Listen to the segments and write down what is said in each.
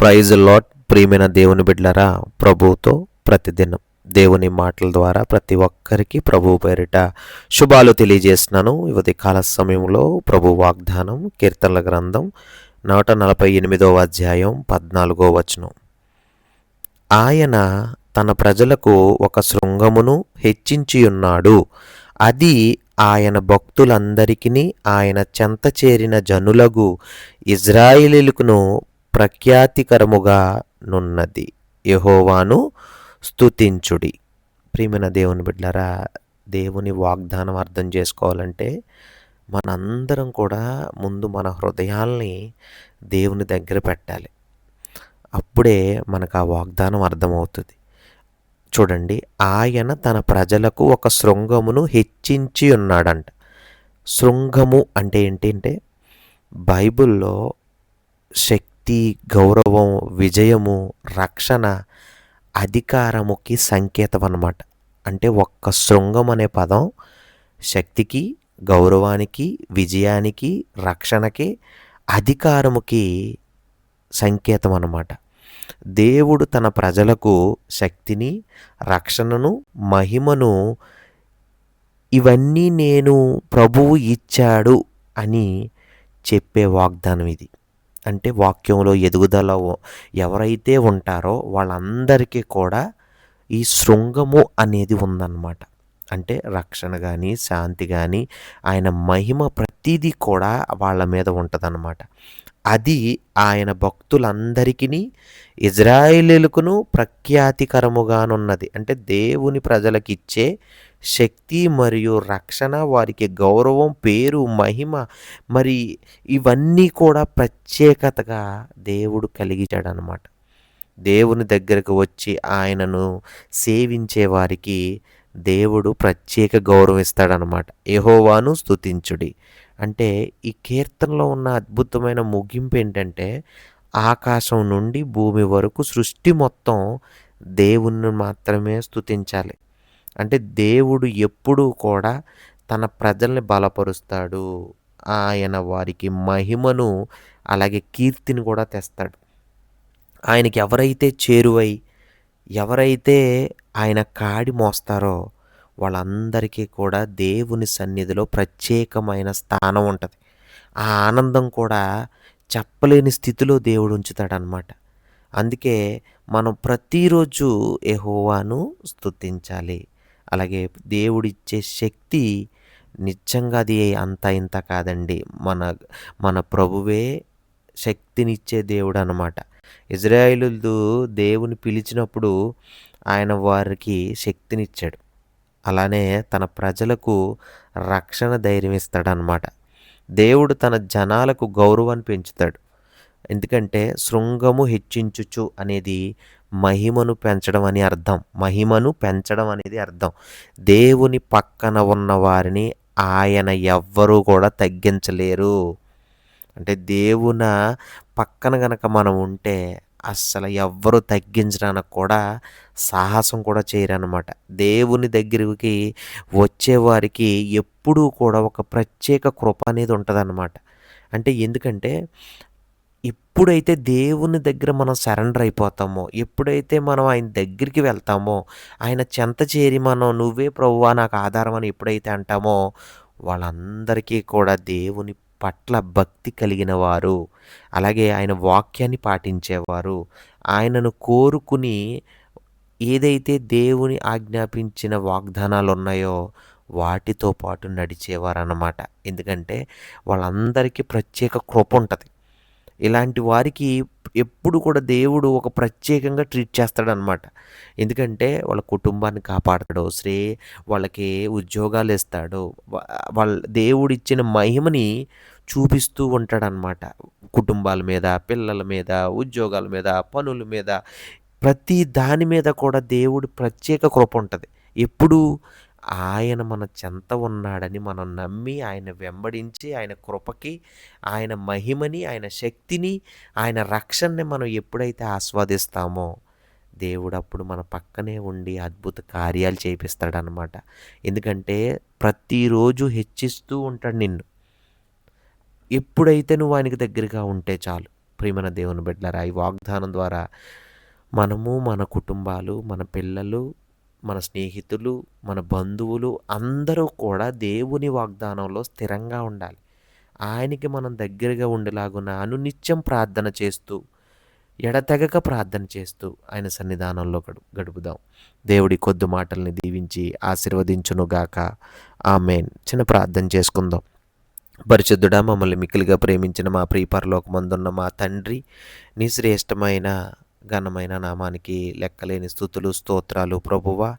Praise lot ప్రియమైన దేవుని బిడ్డలరా ప్రభువుతో ప్రతిదినం దేవుని మాటల ద్వారా ప్రతి ఒక్కరికి ప్రభు పేరిట శుభాలు తెలియజేస్తున్నాను. యువతి కాల సమయంలో ప్రభు వాగ్దానం కీర్తనల గ్రంథం నూట నలభై ఎనిమిదవ అధ్యాయం పద్నాలుగో వచనం. ఆయన తన ప్రజలకు ఒక శృంగమును హెచ్చించి ఉన్నాడు అది ఆయన భక్తులందరికీ ఆయన చెంత చేరిన జనులగు ఇజ్రాయిలీలకును ప్రఖ్యాతికరముగా నున్నది. యహోవాను స్తుతించుడి. ప్రియమైన దేవుని బిడ్డలారా దేవుని వాగ్దానం అర్థం చేసుకోవాలంటే మనందరం కూడా ముందు మన హృదయాల్ని దేవుని దగ్గర పెట్టాలి. అప్పుడే మనకు ఆ వాగ్దానం అర్థమవుతుంది. చూడండి ఆయన తన ప్రజలకు ఒక శృంగమును హెచ్చించి ఉన్నాడంట. శృంగము అంటే ఏంటి అంటే బైబిల్లో శక్తి గౌరవం విజయము రక్షణ అధికారముకి సంకేతం అన్నమాట అంటే ఒక్క శృంగం అనే పదం శక్తికి గౌరవానికి విజయానికి రక్షణకి అధికారముకి సంకేతం అన్నమాట దేవుడు తన ప్రజలకు శక్తిని రక్షణను మహిమను ఇవన్నీ నేను ప్రభువు ఇచ్చాడు అని చెప్పే వాగ్దానం ఇది అంటే వాక్యంలో ఎదుగుదల ఎవరైతే ఉంటారో వాళ్ళందరికీ కూడా ఈ శృంగము అనేది ఉందన్నమాట. అంటే రక్షణ కానీ శాంతి కానీ ఆయన మహిమ ప్రతిదీ కూడా వాళ్ళ మీద ఉంటుందన్నమాట. అది ఆయన భక్తులందరికీ ఇజ్రాయేలీలకును ప్రఖ్యాతికరముగానున్నది. అంటే దేవుని ప్రజలకు ఇచ్చే శక్తి మరియు రక్షణ వారికి గౌరవం పేరు మహిమ మరి ఇవన్నీ కూడా ప్రత్యేకతగా దేవుడు కలిగించాడనమాట దేవుని దగ్గరకు వచ్చి ఆయనను సేవించే వారికి దేవుడు ప్రత్యేక గౌరవం ఇస్తాడనమాట యహోవాను స్తుతించుడి. అంటే ఈ కీర్తనలో ఉన్న అద్భుతమైన ముగింపు ఏంటంటే ఆకాశం నుండి భూమి వరకు సృష్టి మొత్తం దేవుణ్ణి మాత్రమే స్తుతించాలి. అంటే దేవుడు ఎప్పుడూ కూడా తన ప్రజల్ని బలపరుస్తాడు. ఆయన వారికి మహిమను అలాగే కీర్తిని కూడా తెస్తాడు. ఆయనకి ఎవరైతే చేరువై ఎవరైతే ఆయన కాడి మోస్తారో వాళ్ళందరికీ కూడా దేవుని సన్నిధిలో ప్రత్యేకమైన స్థానం ఉంటుంది. ఆ ఆనందం కూడా చెప్పలేని స్థితిలో దేవుడు ఉంచుతాడనమాట అందుకే మనం ప్రతిరోజు ఎహోవాను స్థుతించాలి అలాగే దేవుడిచ్చే శక్తి నిజంగా అది అంత ఇంత కాదండి. మన మన ప్రభువే శక్తినిచ్చే దేవుడు అనమాట ఇజ్రాయిలు దేవుని పిలిచినప్పుడు ఆయన వారికి శక్తినిచ్చాడు. అలానే తన ప్రజలకు రక్షణ ధైర్యం ఇస్తాడనమాట దేవుడు తన జనాలకు గౌరవాన్ని పెంచుతాడు. ఎందుకంటే శృంగము హెచ్చించుచు అనేది మహిమను పెంచడం అని అర్థం. మహిమను పెంచడం అనేది అర్థం. దేవుని పక్కన ఉన్న వారిని ఆయన ఎవ్వరూ కూడా తగ్గించలేరు. అంటే దేవున పక్కన గనక మనం ఉంటే అస్సలు ఎవ్వరు తగ్గించడానికి కూడా సాహసం కూడా చేయరనమాట దేవుని దగ్గరికి వచ్చేవారికి ఎప్పుడూ కూడా ఒక ప్రత్యేక కృప అనేది ఉంటుందన్నమాట. అంటే ఎందుకంటే ఎప్పుడైతే దేవుని దగ్గర మనం సరెండర్ అయిపోతామో ఎప్పుడైతే మనం ఆయన దగ్గరికి వెళ్తామో ఆయన చెంత చేరి మనం నువ్వే ప్రభువా నాకు ఆధారం అని ఎప్పుడైతే అంటామో వాళ్ళందరికీ కూడా దేవుని పట్ల భక్తి కలిగిన వారు అలాగే ఆయన వాక్యాన్ని పాటించేవారు. ఆయనను కోరుకుని ఏదైతే దేవుని ఆజ్ఞాపించిన వాగ్దానాలు ఉన్నాయో వాటితో పాటు నడిచేవారు అన్నమాట ఎందుకంటే వాళ్ళందరికీ ప్రత్యేక కృప ఉంటుంది. ఇలాంటి వారికి ఎప్పుడు కూడా దేవుడు ఒక ప్రత్యేకంగా ట్రీట్ చేస్తాడనమాట. ఎందుకంటే వాళ్ళ కుటుంబాన్ని కాపాడతాడు శ్రే వాళ్ళకి ఉద్యోగాలు ఇస్తాడు వాళ్ళ దేవుడు ఇచ్చిన మహిమని చూపిస్తూ ఉంటాడనమాట. కుటుంబాల మీద పిల్లల మీద ఉద్యోగాల మీద పనుల మీద. ప్రతి దాని మీద కూడా దేవుడు ప్రత్యేక కృప ఉంటుంది. ఎప్పుడు ఆయన మన చెంత ఉన్నాడని మనం నమ్మి ఆయన వెంబడించి ఆయన కృపకి ఆయన మహిమని ఆయన శక్తిని ఆయన రక్షణని మనం ఎప్పుడైతే ఆస్వాదిస్తామో దేవుడు అప్పుడు మన పక్కనే ఉండి అద్భుత కార్యాలు చేపిస్తాడనమాట ఎందుకంటే ప్రతిరోజు హెచ్చిస్తూ ఉంటాడు నిన్ను. ఎప్పుడైతే నువ్వు ఆయనకి దగ్గరగా ఉంటే చాలు. ప్రియమైన దేవుని బిడ్డలారా ఈ వాగ్దానం ద్వారా మనము మన కుటుంబాలు మన పిల్లలు మన స్నేహితులు మన బంధువులు అందరూ కూడా దేవుని వాగ్దానంలో స్థిరంగా ఉండాలి. ఆయనకి మనం దగ్గరగా ఉండేలాగున అనునిత్యం ప్రార్థన చేస్తూ ఎడతెగక ప్రార్థన చేస్తూ ఆయన సన్నిధానంలో గడు గడుపుదాం. దేవుడి కొద్ది మాటల్ని దీవించి ఆశీర్వదించునుగాక. ఆమెన్. చిన్న ప్రార్థన చేసుకుందాం. పరిశుద్ధుడా మమ్మల్ని మిక్కిలిగా ప్రేమించిన మా ప్రియపరలోకమందున్న మా తండ్రి నీ శ్రేష్టమైన ఘనమైన నామానికి లెక్కలేని స్థుతులు స్తోత్రాలు. ప్రభువ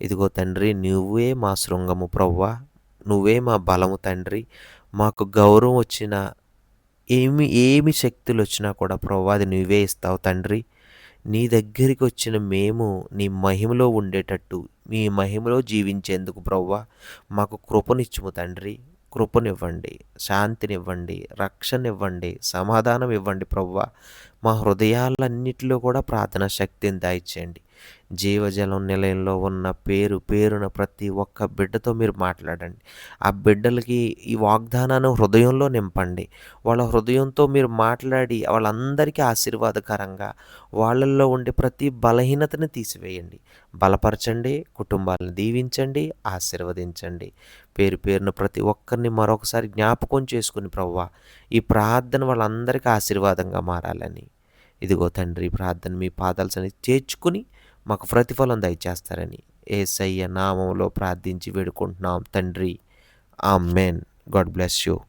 ఇదిగో తండ్రి నువ్వే మా శృంగము ప్రభువ. నువ్వే మా బలము తండ్రి. మాకు గౌరవం వచ్చిన ఏమి ఏమి శక్తులు వచ్చినా కూడా ప్రభు అది నువ్వే ఇస్తావు తండ్రి. నీ దగ్గరికి వచ్చిన మేము నీ మహిమలో ఉండేటట్టు మీ మహిమలో జీవించేందుకు ప్రవ్వా మాకు కృపనిచ్చుము తండ్రి. కృపనివ్వండి శాంతినివ్వండి రక్షణనివ్వండి సమాధానం ఇవ్వండి ప్రవ్వ మా హృదయాలన్నిటిలో కూడా ప్రార్థన శక్తిని దాయిచ్చేయండి జీవజలం నిలయంలో ఉన్న పేరు పేరున ప్రతి ఒక్క బిడ్డతో మీరు మాట్లాడండి. ఆ బిడ్డలకి ఈ వాగ్దానాన్ని హృదయంలో నింపండి. వాళ్ళ హృదయంతో మీరు మాట్లాడి వాళ్ళందరికీ ఆశీర్వాదకరంగా వాళ్ళల్లో ఉండే ప్రతి బలహీనతని తీసివేయండి. బలపరచండి కుటుంబాలను దీవించండి ఆశీర్వదించండి. పేరు పేరున ప్రతి ఒక్కరిని మరొకసారి జ్ఞాపకం చేసుకుని ప్రవ్వా ఈ ప్రార్థన వాళ్ళందరికీ ఆశీర్వాదంగా మారాలని. ఇదిగో తండ్రి ప్రార్థన మీ పాదాల్సని చేర్చుకుని మాకు ప్రతిఫలం దయచేస్తారని ఏసయ్య నామంలో ప్రార్థించి వేడుకుంటున్నాం. తండ్రి ఆ మెన్ గాడ్ బ్లెస్ యూ.